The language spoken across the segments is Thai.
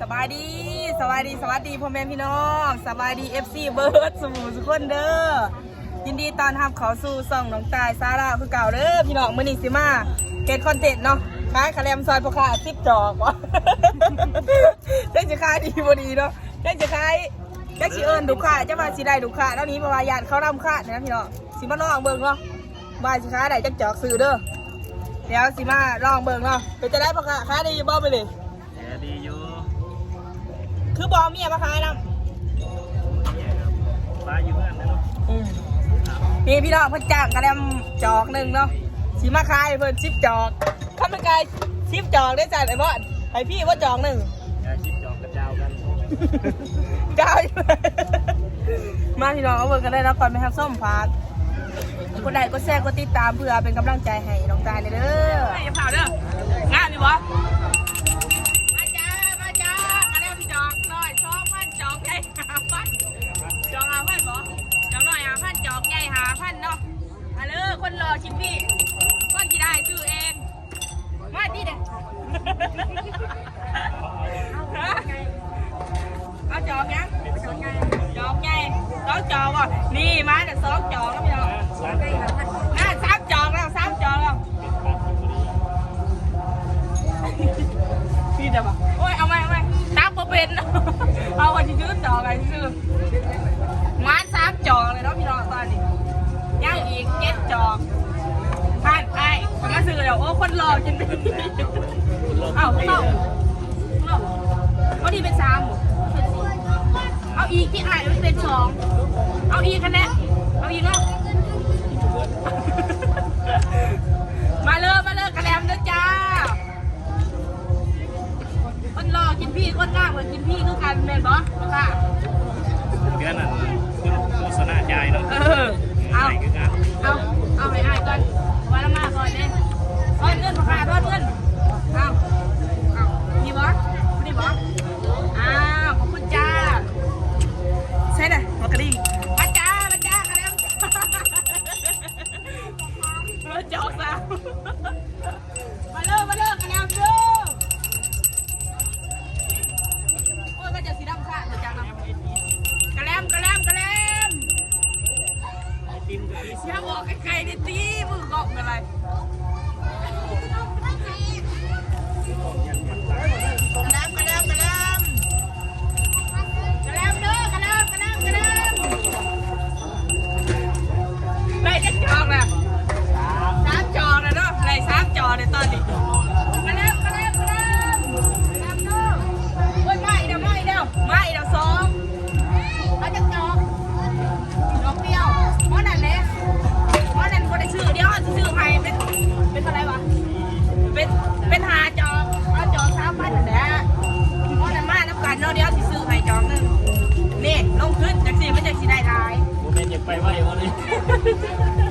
สบายดีสวัสดีสวัสดีพ่อแม่พี่น้องสบายดีเอฟซีเบิร์ดสมูสุกคนเด้อยินดีตอนรับเขาสู่ซ่องน้องตายซาร่าคือเก่าเด้อพี่น้องมือนีสิมาเกตคอนเทนต์เนาะขายคาแรมซอยพ่อค้าสิบจอกวะได้จะขายดีบ่ดีเนาะได้จะขายได้สิเอิญดูค่าจะมาสิได้ดูค่าแล้วนี้ประวายานเขานำค่านะพี่น้องสิมาลองเบิ่งเนาะว่าสิขายได้จักจอกซื้อเด้อเดี๋ยวสิมาลองเบิ่งเนาะเป็นจะได้พ่อค้าขายดีบ่ไปเลย คือบอเมียมาขายนเนี่ยครับป้าอยู่เพื่อนนะเนาะำนี่พี่น้องเพิ่นจ้างกระเดมจอกหนึ่งเนาะสีมาขายเพิ่นชิปจอกข้ามันกายชิปจอกได้จัดไอ้บอสไอพี่ว่าจอกหนึ่งยาชิดจอกกระเจ้ากันเจ้าอยู่มาพี่น้องเอาเบิ่งกันได้แล้วก่อนไปครับส้มพักคนใดก็แชร์ก็ติดตามเพื่อเป็นกำลังใจให้น้องตายเลยเด้ออย่าเผาเด้อ อาวันที่ซื้อจองไงซื้อมาสามจอกเลยเนาะพี่น้องตอนนี้ย่างอีกเจ็ดจอกผ่านไปผมมาซื้อแล้วโอ้คนรอจนเป็นเอ้าเข้าเข้าวันนี้เป็นสามเอาอีกที่อ่านมันเป็นสองเอาอีกคะแนนเอาอีกเนาะ กินพี่คนง่ายกว่ากินพี่คือกันแม่นบ่ค่ะเพื่อนนั่นคุณโฆษณาใจายเนาะเออเอาไหนคือกันเอาเอาให้อายก่อนวันละมาก่อนเด้ทอนเงินพ่อค้าทอนเงินเอาเอานี่บอสนี่บ ในตอนนี้กระแลมกระแลมกระแลมกระแลมเด้อโอ้ยมาเดียวมาเดียวมาเดียวสองเอาจักจอกดอกเดียวเพราะนั่นแหละเพราะนั่นคนได้ชื่อเดียวชื่อใครเป็นเป็นอะไรวะเป็นเป็นหาจองเอาจองสามพันนั่นแหละเพราะนั่นมาน้ำกันเนาะเดียวสิซื้อให้จองหนึงนี่ลงขึ้นจากสี่มันจากสี่ได้หลายโมเมนต์อยากไปไหววันนี้อ้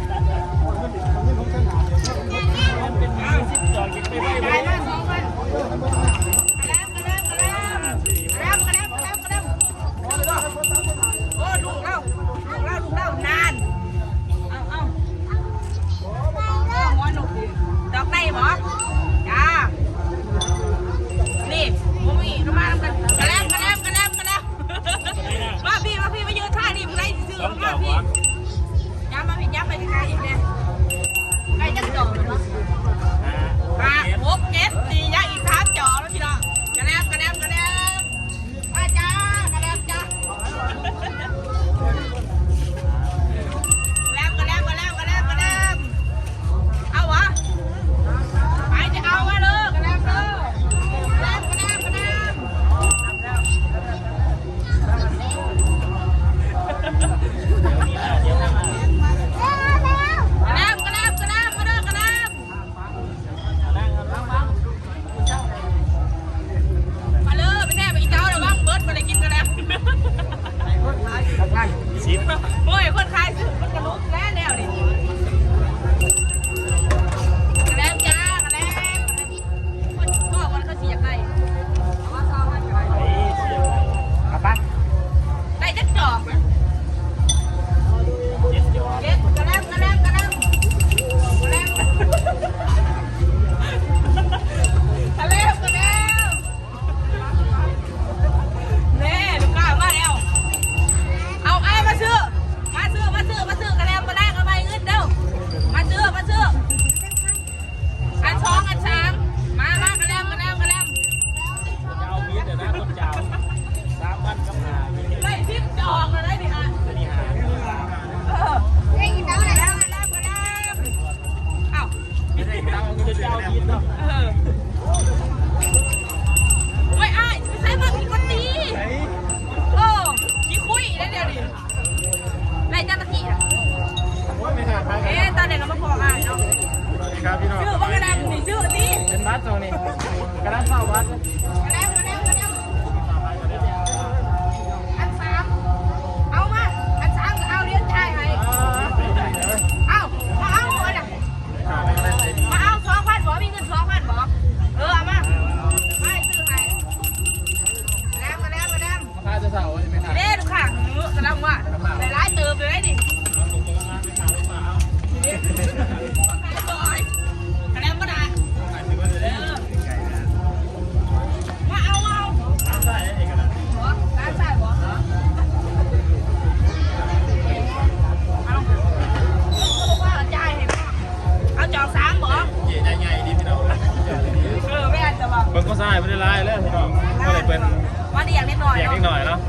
หน่อยเนาะ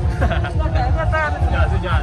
สุดยอดสุดยอด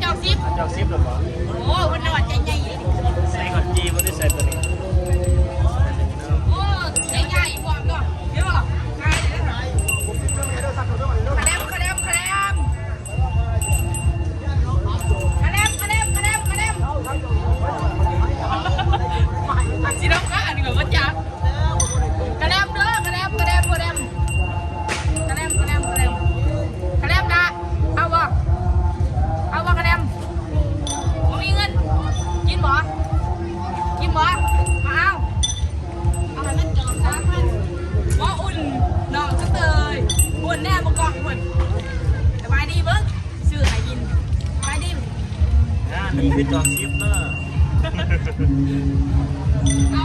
เจ้าซิปเจ้าซิปหรือเปล่าโอ้คนนอนใจใหญ่ใส่ขอนจีบไม่ได้ใส่ คือจอชิปเนอะเอา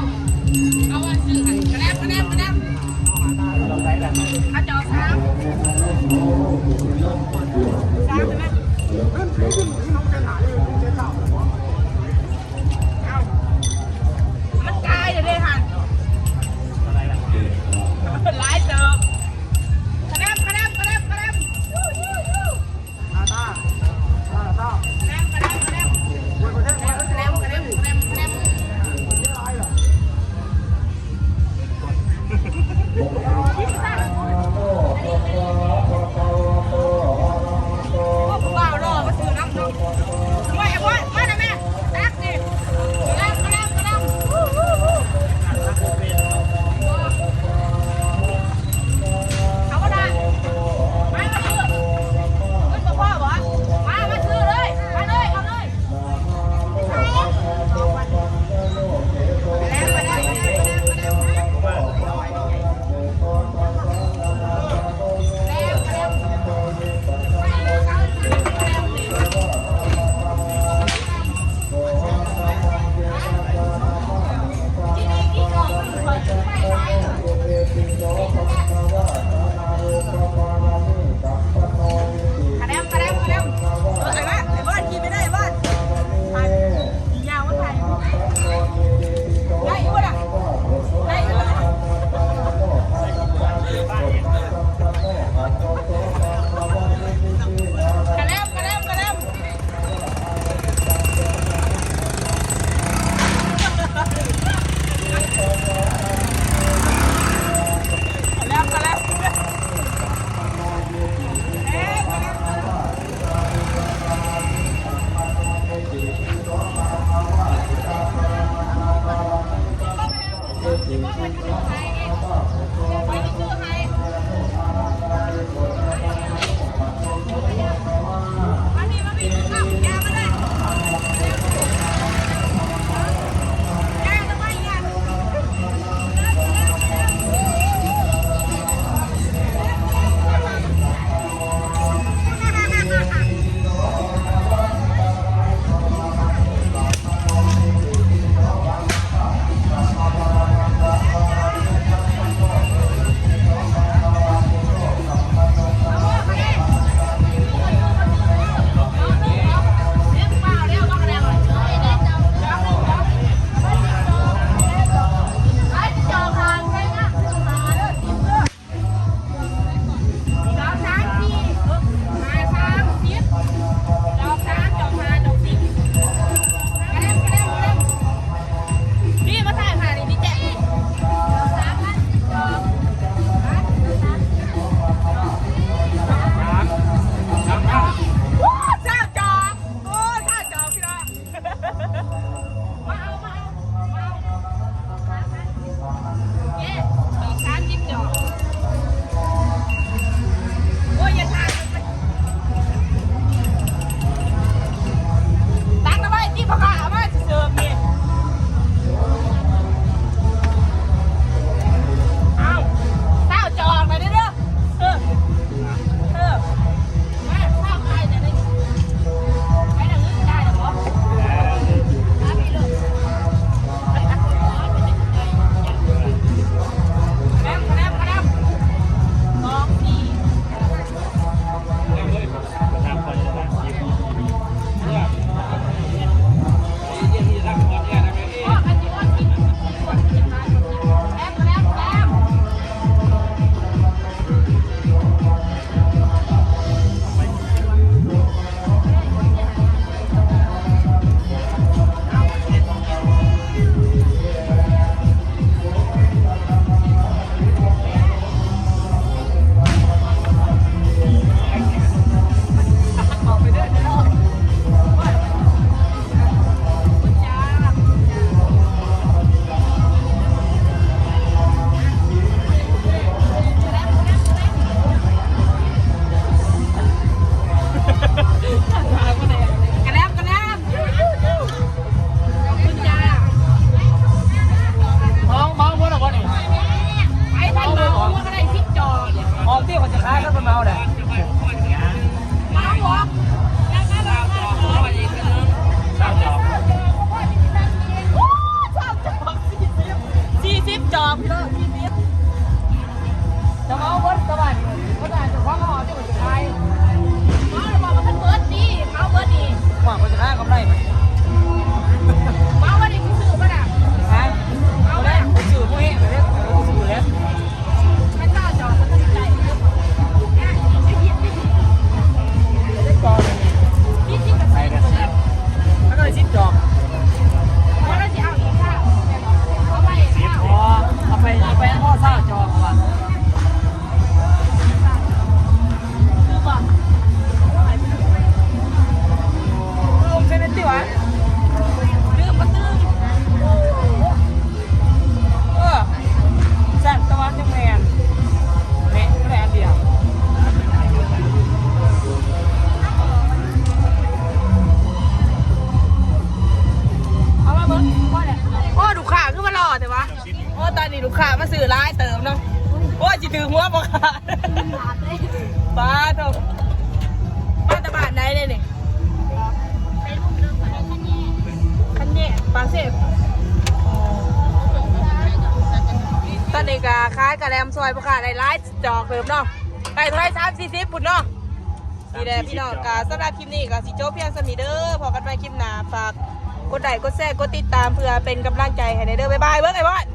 เอาวันซื้ออันกระแนบกระแนบกระแนบข้าจอสามสามใช่ไหม จิถือหัวบ่คาดบ้าทอบาตะบานไหนเลยนี่คันแย่ปลาเสพตอนนี้ก็คล้ายกระแลมซอยบ่ขาดได้ไลายจอกเพิ่มเนาะไปเท่าไทร่สามสี่สิบปุ่นเนาะนี่แหละพี่น้องกาสำหรับคลิปนี้ก็สิโจบเพียงสมีเด้อพอกันไปคลิปหน้าฝากกดไลค์กดแชร์กดติดตามเพื่อเป็นกำลังใจให้ในเด้อบ๊ายบายเบิ้งไอ้บ้าน